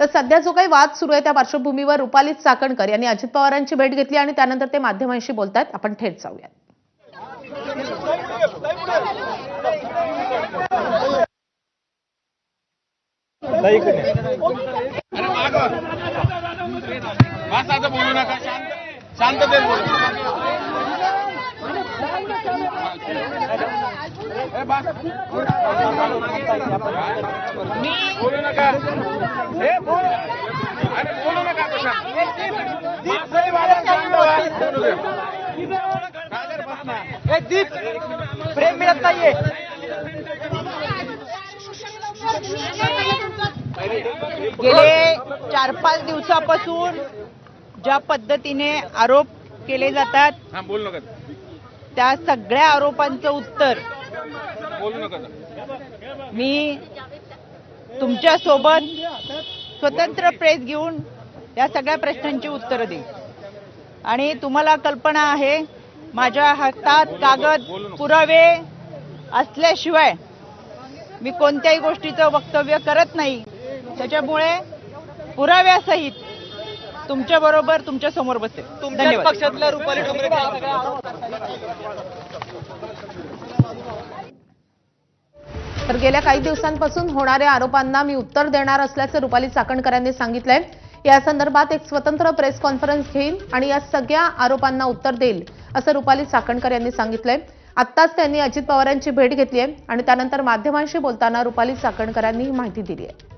तर सध्या जो काही वाद सुरू आहे त्या पार्श्वभूमीवर रुपाली चाकणकर यांनी अजित पवारांची भेट घेतली आणि त्यानंतर ते माध्यमांशी बोलतात आपण थेट जाऊयात. बोलू नका शांत शांततेत बोलू ए, बस. बोलू नका ए, बोल. अरे बोलू नका तसं. माणसंही बाबा शांत व्हा. बोलू दे. सागर, बस ना. प्रेम मिळत नाहीये गेले चार पाच दिवसापासून ज्या पद्धतीने आरोप केले जातात त्या सगळ्या आरोपांचं उत्तर मी तुमच्यासोबत स्वतंत्र प्रेस घेऊन या सगळ्या प्रश्नांची उत्तरं देईन. आणि तुम्हाला कल्पना आहे माझ्या हातात कागद पुरावे असल्याशिवाय मी कोणत्याही गोष्टीचं वक्तव्य करत नाही. त्याच्यामुळे पुराव्यासहित तुमच्या बरोबर तुमच्यासमोर बसेल तुमच्या तर गेल्या काही दिवसांपासून होणाऱ्या आरोपांना मी उत्तर देणार असल्याचं रुपाली चाकणकरांनी सांगितलंय. या संदर्भात एक स्वतंत्र प्रेस कॉन्फरन्स घेईल आणि या सगळ्या आरोपांना उत्तर देईल असं रुपाली चाकणकर यांनी सांगितलंय. आत्ताच त्यांनी अजित पवारांची भेट घेतली आहे आणि त्यानंतर माध्यमांशी बोलताना रुपाली चाकणकरांनी ही माहिती दिली आहे